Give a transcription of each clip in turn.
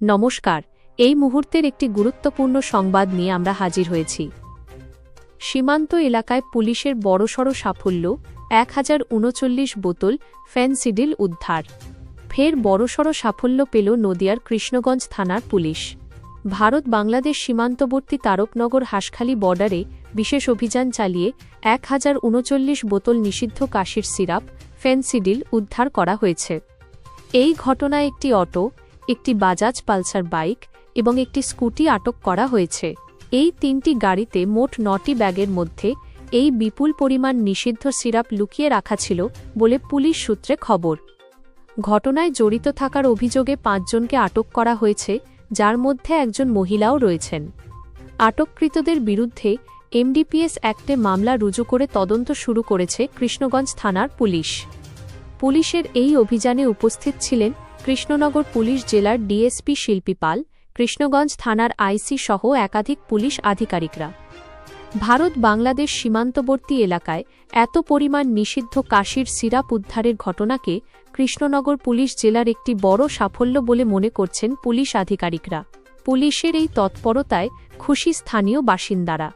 নমস্কার, এই মুহূর্তের একটি গুরুত্বপূর্ণ সংবাদ নিয়ে আমরা হাজির হয়েছি। সীমান্ত এলাকায় পুলিশের বড়সড় সাফল্য, এক হাজার উনচল্লিশ বোতল ফেনসিডিল উদ্ধার। ফের বড়সড় সাফল্য পেল নদিয়ার কৃষ্ণগঞ্জ থানার পুলিশ। ভারত বাংলাদেশ সীমান্তবর্তী তারকনগর হাসখালি বর্ডারে বিশেষ অভিযান চালিয়ে এক হাজার উনচল্লিশ বোতল নিষিদ্ধ কাশির সিরাপ, ফেনসিডিল উদ্ধার করা হয়েছে। এই ঘটনায় একটি অটো একটি বাজাজ পালসার বাইক এবং একটি স্কুটি আটক করা হয়েছে। এই তিনটি গাড়িতে মোট নটি ব্যাগের মধ্যে এই বিপুল পরিমাণ নিষিদ্ধ সিরাপ লুকিয়ে রাখা ছিল বলে পুলিশ সূত্রে খবর। ঘটনায় জড়িত থাকার অভিযোগে পাঁচজনকে আটক করা হয়েছে, যার মধ্যে একজন মহিলাও রয়েছেন। আটককৃতদের বিরুদ্ধে এমডিপিএস অ্যাক্টে মামলা রুজু করে তদন্ত শুরু করেছে কৃষ্ণগঞ্জ থানার পুলিশ। পুলিশের এই অভিযানে উপস্থিত ছিলেন কৃষ্ণনগর পুলিশ জেলার ডিএসপি শিল্পী পাল, কৃষ্ণগঞ্জ থানার আইসি সহ একাধিক পুলিশ আধিকারিকরা। ভারত বাংলাদেশ সীমান্তবর্তী এলাকায় এত পরিমাণ নিষিদ্ধ কাশির সিরাপ উদ্ধারের ঘটনাকে কৃষ্ণনগর পুলিশ জেলার একটি বড় সাফল্য বলে মনে করছেন পুলিশ আধিকারিকরা। পুলিশের এই তৎপরতায় খুশি স্থানীয় বাসিন্দারা।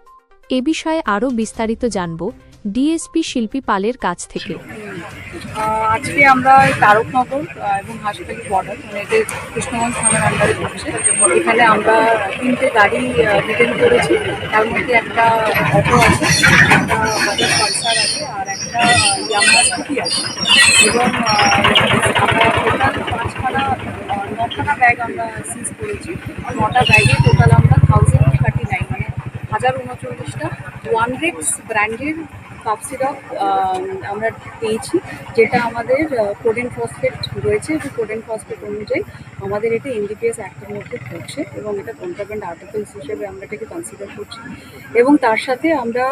এ বিষয়ে আরও বিস্তারিত জানব ডিএসপি শিল্পী পালের কাছ থেকে। আজকে আমরা তারকনগর এবং হাসপাতাল বর্ডার মানে এতে কৃষ্ণগঞ্জ থানার আন্ডারে পড়ছে এখানে আমরা তিনটে গাড়ি ডিটেন করেছি। তার মধ্যে একটা অটো আছে, একটা বাজাজ পালসার আছে, আর একটা ইয়ামাহা স্কুটি আছে। এবং আমরা টোটাল পাঁচখানা নখানা ব্যাগ আমরা সিজ করেছি। নটা ব্যাগে টোটাল আমরা থাউজেন্ড থার্টি নাইন মানে হাজার উনচল্লিশটা ওয়ান রিক্স ব্র্যান্ডের কাপ সিরাপ আমরা পেয়েছি। যেটা আমাদের কোডেন ফসফেট রয়েছে যে কোডেন ফসফেট অনুযায়ী আমাদের এটা এনডিপিএস অ্যাক্টের মধ্যে পড়ছে এবং এটা কন্ট্রাব্যান্ড আর্টিকেলস হিসেবে আমরা এটাকে কনসিডার করছি। এবং তার সাথে আমরা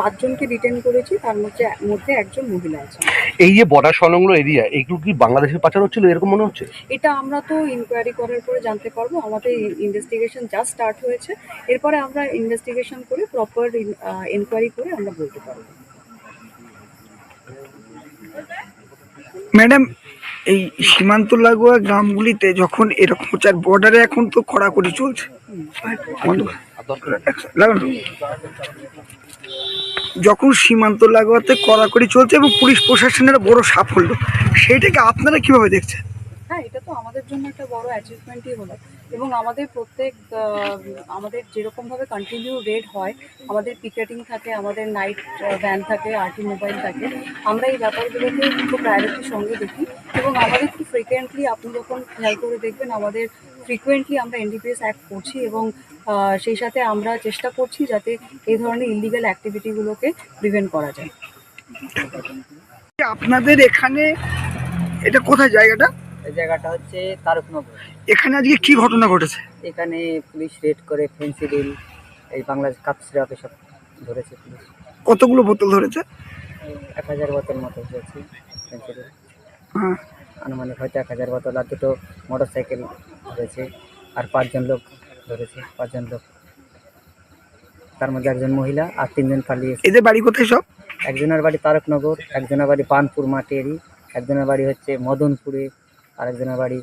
পাঁচজনকে রিটেন করেছি তার মধ্যে মধ্যে একজন মহিলা আছে এই যে বর্ডার সংলগ্ন এরিয়া এগুলো কি বাংলাদেশের পাচার হচ্ছিল? এরকম মনে হচ্ছে? এটা আমরা তো ইনকোয়ারি করার পরে জানতে পারব। আমাদের ইনভেস্টিগেশন জাস্ট স্টার্ট হয়েছে। এরপরে আমরা ইনভেস্টিগেশন করে প্রপার ইনকোয়ারি করে আমরা বলতে পারব। ম্যাডাম, এই সীমান্ত লাগোয়া গ্রামগুলিতে যখন এরকম আর বর্ডারে এখন তো কড়াকড়ি চলছে। যখন সীমান্ত লাগোয়াতে কড়াকড়ি চলছে এবং পুলিশ প্রশাসনের বড় সাফল্য, সেইটাকে আপনারা কীভাবে দেখছেন? হ্যাঁ এটা তো আমাদের জন্য একটা বড় অ্যাচিভমেন্টই হলো। এবং আমাদের প্রত্যেক আমাদের যেরকমভাবে কন্টিনিউ রেড হয়, আমাদের পিকেটিং থাকে, আমাদের নাইট ভ্যান থাকে আরটি মোবাইল থাকে, আমরা এই ব্যাপারগুলোকে খুব প্রায়োরিটির সঙ্গে দেখি এবং আমাদের খুব ফ্রিকুয়েন্টলি আপনি যখন খেয়াল করে দেখবেন, আমাদের ফ্রিকুয়েন্টলি আমরা এনডিপিএস অ্যাক্ট করছি এবং সেই সাথে আমরা চেষ্টা করছি যাতে এই ধরনের ইলিগাল অ্যাক্টিভিটিগুলোকে প্রিভেন্ট করা যায়। আপনাদের এখানে, এটা কোথায় জায়গাটা? এই জায়গাটা হচ্ছে তারকনগর। এখানে আজকে কি ঘটনা ঘটেছে? এখানে পুলিশ রেড করে ফেন্সিডিল এই বাংলাদেশ কাপ সিরাপ এসব ধরেছে পুলিশ। কতগুলো বোতল ধরেছে? এক হাজার বোতল মতো হয়েছে ফেন্সিডিল হ্যাঁ। আনুমানিক হয়তো এক হাজার বোতল আর দুটো মোটর সাইকেল ধরেছে আর পাঁচজন লোক ধরেছে পাঁচজন লোক। তার মধ্যে একজন মহিলা আর তিনজন পালিয়েছে। এদের বাড়ি কোথায় সব? একজনের বাড়ি তারকনগর একজনের বাড়ি পানপুর মাটেরি একজনের বাড়ি হচ্ছে মদনপুরে। আর একজনের বাড়ি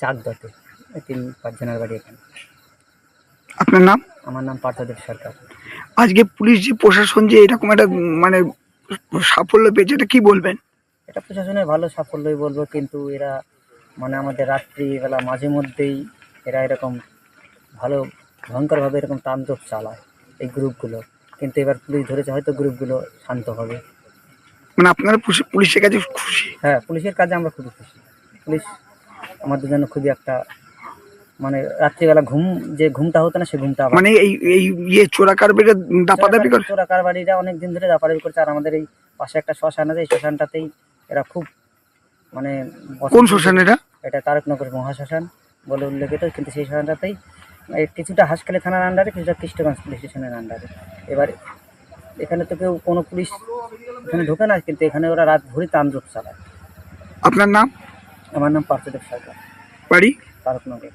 চাকদতে। এই তিন পাঁচজনের বাড়ি এখানে। আপনার নাম? আমার নাম পার্থদেব সরকার। আজকে পুলিশ যে প্রশাসন যে এরকম একটা মানে সাফল্য পেয়েছে এটা কি বলবেন? এটা প্রশাসনের ভালো সাফল্যই বলব কিন্তু এরা মানে আমাদের রাত্রিবেলা মাঝে মধ্যেই এরা এরকম ভালো ভয়ঙ্করভাবে এরকম তাণ্ডব চালায় এই গ্রুপগুলো। কিন্তু এবার পুলিশ ধরেছে হয়তো গ্রুপগুলো শান্ত হবে। মানে আপনারা পুলিশের কাজে খুশি? হ্যাঁ পুলিশের কাজে আমরা খুবই খুশি। পুলিশ আমাদের জন্য খুবই একটা মানে রাত্রিবেলা ঘুম যে ঘুমটা হতো না সে ঘুমটা মানে এই এই ইয়ে চোরা কারবারিরা দাপাদাপি করে? চোরা কারবারিরা অনেক দিন ধরে দাপাদাপি করছে আর আমাদের এই পাশে একটা শ্মশান আছে এই শ্মশানটাতেই এরা খুব মানে কোন শ্মশান এটা? এটা তারকনগর মহাশ্মশান বলে উল্লেখিত কিন্তু সেই শ্মশানটাতেই কিছুটা হাসখালি থানার আন্ডারে কিছুটা কৃষ্ণগঞ্জ পুলিশ স্টেশনের আন্ডারে এবার এখানে তো কেউ কোনো পুলিশ এখানে ঢোকে না কিন্তু এখানে ওরা রাত ভরি তাণ্ডব চালায়। আপনার নাম? আমার নাম পার্থদেব সরকার। বাড়ি? তারকনগর।